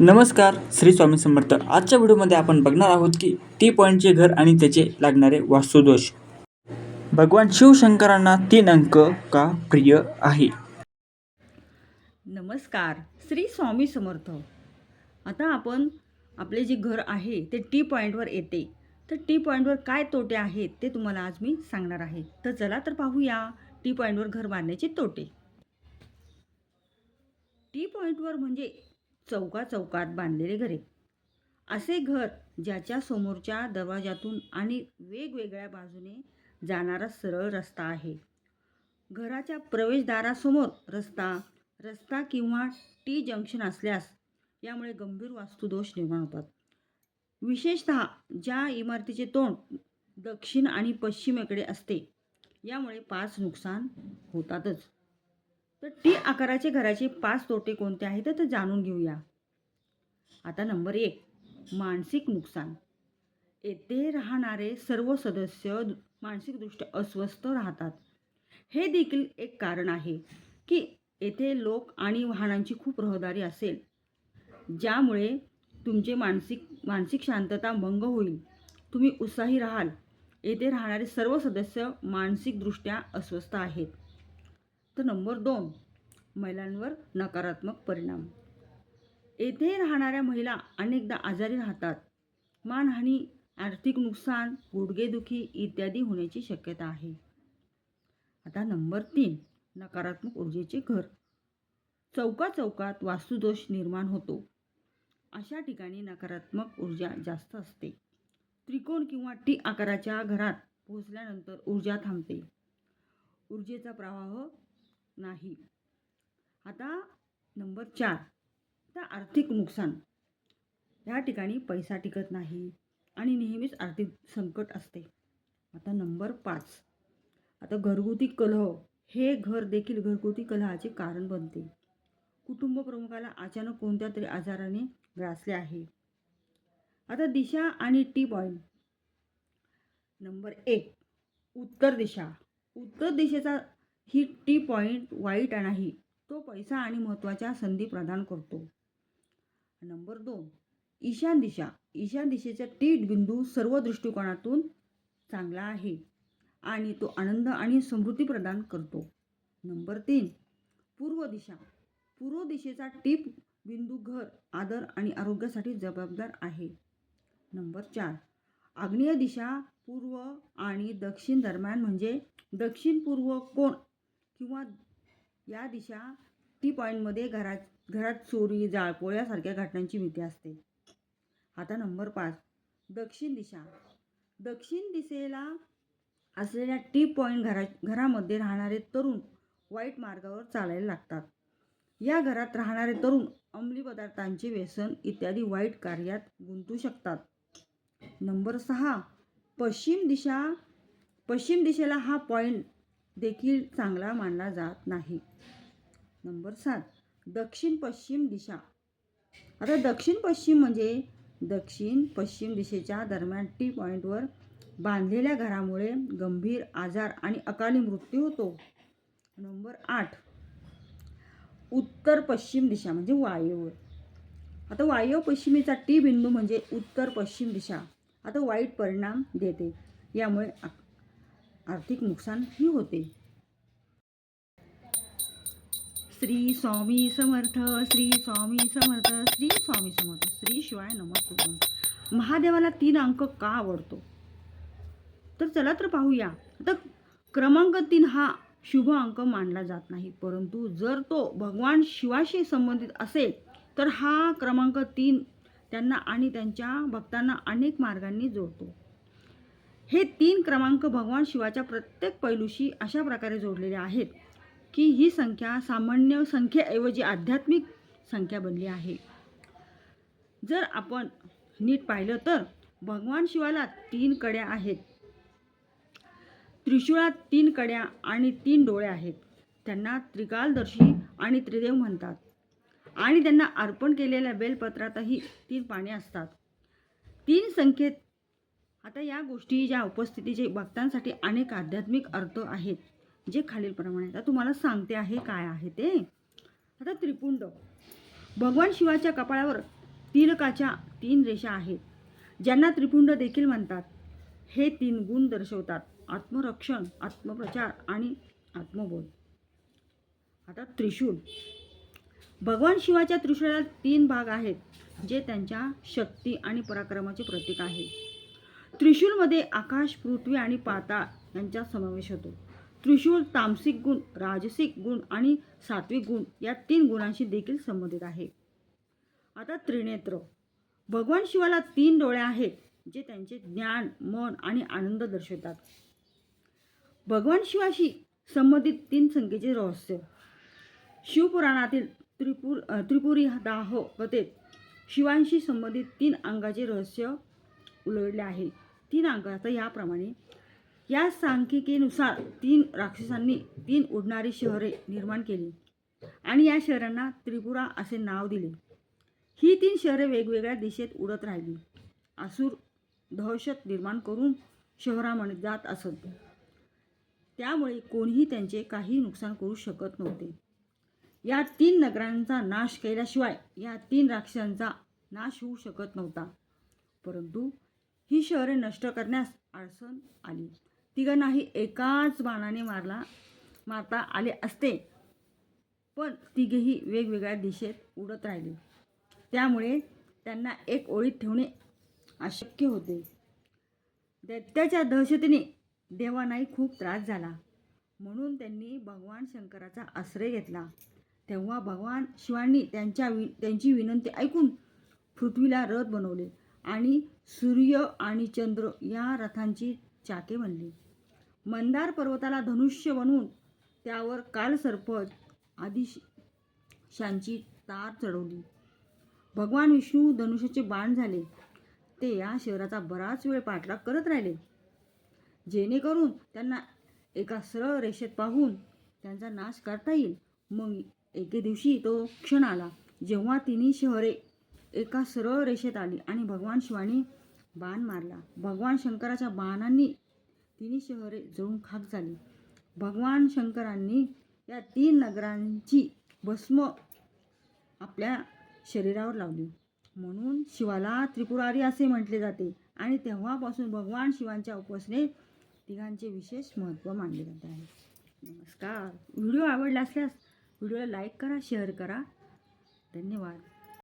नमस्कार श्री स्वामी समर्थ. आजच्या व्हिडिओमध्ये आपण बघणार आहोत की टी पॉईंटचे घर आणि त्याचे लागणारे वास्तुदोष. भगवान शिवशंकरांना तीन अंक का प्रिय आहे? नमस्कार श्री स्वामी समर्थ. आता आपण आपले जे घर आहे ते टी पॉईंटवर येते. तर टी पॉईंटवर काय तोटे आहेत ते तुम्हाला आज मी सांगणार आहे. तर चला तर पाहूया टी पॉईंटवर घर बांधण्याचे तोटे. टी पॉईंटवर म्हणजे चौका चौकात बांधलेले घरे. असे घर ज्याच्या समोरच्या दरवाजातून आणि वेगवेगळ्या बाजूने जाणारा सरळ रस्ता आहे. घराच्या प्रवेशद्वारासमोर रस्ता रस्ता किंवा टी जंक्शन असल्यास यामुळे गंभीर वास्तुदोष निर्माण होतात. विशेषत ज्या इमारतीचे तोंड दक्षिण आणि पश्चिमेकडे असते यामुळे पाच नुकसान होतातच. तर टी आकाराचे घराचे पाच तोटे कोणते आहेत तर जाणून घेऊया. आता नंबर एक मानसिक नुकसान. येथे राहणारे सर्व सदस्य मानसिकदृष्ट्या अस्वस्थ राहतात. हे देखील एक कारण आहे की येथे लोक आणि वाहनांची खूप रहदारी असेल ज्यामुळे तुमचे मानसिक मानसिक शांतता भंग होईल. तुम्ही उत्साही राहाल. येथे राहणारे सर्व सदस्य मानसिकदृष्ट्या अस्वस्थ आहेत. तर नंबर दोन महिलांवर नकारात्मक परिणाम. येथे राहणाऱ्या महिला अनेकदा आजारी राहतात. मानहानी आर्थिक नुकसान गुडघेदुखी इत्यादी होण्याची शक्यता आहे. आता नंबर तीन नकारात्मक ऊर्जेचे घर. चौका चौकात वास्तुदोष निर्माण होतो. अशा ठिकाणी नकारात्मक ऊर्जा जास्त असते. त्रिकोण किंवा टी आकाराच्या घरात पोहोचल्यानंतर ऊर्जा थांबते. ऊर्जेचा प्रवाह नाही. आता नंबर चार आता आर्थिक नुकसान. या ठिकाणी पैसा टिकत नाही आणि नेहमीच आर्थिक संकट असते. आता नंबर पाच आता घरगुती कलह. हे घर देखील घरगुती कलहाचे कारण बनते. कुटुंब प्रमुखाला अचानक कोणत्या तरी आजाराने ग्रासले आहे. आता दिशा आणि टी पॉईंट नंबर एक उत्तर दिशा. उत्तर दिशेचा ही टी पॉईंट वाईट नाही तो पैसा आणि महत्त्वाच्या संधी प्रदान करतो. नंबर दोन ईशान दिशा. ईशान दिशेचा टी बिंदू सर्व दृष्टिकोनातून चांगला आहे आणि तो आनंद आणि समृद्धी प्रदान करतो. नंबर तीन पूर्व दिशा. पूर्व दिशेचा टीप बिंदू घर आदर आणि आरोग्यासाठी जबाबदार आहे. नंबर चार आग्नेय दिशा पूर्व आणि दक्षिण दरम्यान म्हणजे दक्षिण पूर्व कोण? किंवा या दिशा टी पॉईंटमध्ये घरात घरात चोरी जाळपोळ यासारख्या घटनांची भीती असते. आता नंबर पाच. दक्षिण दिशा. दक्षिण दिशेला असलेल्या टी पॉईंट घरा घरामध्ये राहणारे तरुण वाईट मार्गावर चालायला लागतात. या घरात राहणारे तरुण अंमली पदार्थांचे व्यसन इत्यादी वाईट कार्यात गुंतू शकतात. नंबर सहा. पश्चिम दिशा पश्चिम दिशेला हा पॉईंट देखील चांगला मानला जात नाही. नंबर सात. दक्षिण पश्चिम दिशा. आता दक्षिण पश्चिम म्हणजे दक्षिण पश्चिम दिशेच्या दरम्यान टी पॉईंटवर बांधलेल्या घरामुळे गंभीर आजार आणि अकाली मृत्यू होतो. नंबर आठ. उत्तर पश्चिम दिशा म्हणजे वायव्य. आता वायव्य पश्चिमेचा टी बिंदू म्हणजे उत्तर पश्चिम दिशा. आता वाईट परिणाम देते. यामुळे आर्थिक नुकसानही होते. श्री स्वामी समर्थ श्री स्वामी समर्थ श्री स्वामी समर्थ श्री शिवाय नमस्कार महादेवाला तीन अंक का आवडतो? तर चला तर पाहूया. आता क्रमांक तीन हा शुभ अंक मानला जात नाही परंतु जर तो भगवान शिवाशी संबंधित असेल तर हा क्रमांक तीन त्यांना आणि त्यांच्या भक्तांना अनेक मार्गांनी जोडतो. हे तीन क्रमांक भगवान शिवाच्या प्रत्येक पैलूशी अशा प्रकारे जोडलेले आहेत की ही संख्या सामान्य संख्येऐवजी आध्यात्मिक संख्या बनली आहे. जर आपण नीट पाहिलं तर भगवान शिवाला तीन कड्या आहेत. त्रिशूळात तीन कड्या आणि तीन डोळे आहेत. त्यांना त्रिकालदर्शी आणि त्रिदेव म्हणतात. आणि त्यांना अर्पण केलेल्या बेलपत्रातही तीन पाने असतात. तीन संख्येत आता या गोष्टी ज्या उपस्थितीचे भक्तांसाठी अनेक आध्यात्मिक अर्थ आहेत जे खालीलप्रमाणे. आता तुम्हाला सांगते आहे काय आहे ते. आता त्रिपुंड. भगवान शिवाच्या कपाळावर तिलकाच्या तीन रेषा आहेत ज्यांना त्रिपुंड देखील म्हणतात. हे तीन गुण दर्शवतात. आत्मरक्षण आत्मप्रचार आणि आत्मबोध. आता त्रिशूल. भगवान शिवाच्या त्रिशूळात तीन भाग आहेत जे त्यांच्या शक्ती आणि पराक्रमाचे प्रतीक आहे. त्रिशूलमध्ये आकाश पृथ्वी आणि पाताळ यांचा समावेश होतो. त्रिशूल तामसिक गुण राजसिक गुण आणि सात्विक गुण या तीन गुणांशी देखील संबंधित आहे. आता त्रिनेत्र. भगवान शिवाला तीन डोळे आहेत जे त्यांचे ज्ञान मन आणि आनंद दर्शवतात. भगवान शिवाशी संबंधित तीन संख्येचे रहस्य. शिवपुराणातील त्रिपुर त्रिपुरी दाहो कथेत शिवांशी संबंधित तीन अंगाचे रहस्य उलगडले आहे तीन अंग आता याप्रमाणे. या सांख्यिकेनुसार तीन राक्षसांनी तीन उडणारी शहरे निर्माण केली आणि या शहरांना त्रिपुरा असे नाव दिले. ही तीन शहरे वेगवेगळ्या दिशेत उडत राहिली. असुर दहशत निर्माण करून शहरामध्ये जात असत. त्यामुळे कोणीही त्यांचे काही नुकसान करू शकत नव्हते. या तीन नगरांचा नाश केल्याशिवाय या तीन राक्षसांचा नाश होऊ शकत नव्हता. परंतु ही शहरे नष्ट करण्यास अडचण आली. तिघांनाही एकाच बाणाने मारला मारता आले असते. पण तिघेही वेगवेगळ्या दिशेत उडत राहिले. त्यामुळे त्यांना एक ओळीत ठेवणे अशक्य होते. दैत्याच्या दहशतीने देवांनाही खूप त्रास झाला. म्हणून त्यांनी भगवान शंकराचा आश्रय घेतला. तेव्हा भगवान शिवांनी त्यांच्या वि त्यांची विनंती ऐकून पृथ्वीला रथ बनवले. आणि सूर्य आणि चंद्र या रथांची चाके बनली. मंदार पर्वताला धनुष्य बनवून त्यावर कालसर्प आदी शांची तार चढवली. भगवान विष्णू धनुष्याचे बाण झाले. ते या शहराचा बराच वेळ पाठलाग करत राहिले. जेणेकरून त्यांना एका सरळ रेषेत पाहून त्यांचा नाश करता येईल. मग एके दिवशी तो क्षण आला जेव्हा तिन्ही शहरे एका सरळ रेषेत आली आणि भगवान शिवाने बाण मारला. भगवान शंकराच्या बाणांनी तिन्ही शहरे जळून खाक झाली. भगवान शंकरांनी या तीन नगरांची भस्म आपल्या शरीरावर लावली. म्हणून शिवाला त्रिपुरारी असे म्हटले जाते आणि तेव्हापासून भगवान शिवांच्या उपासनेत तिघांचे विशेष महत्त्व मानले जात आहे. नमस्कार. व्हिडिओ आवडला असल्यास व्हिडिओला लाईक करा शेअर करा. धन्यवाद.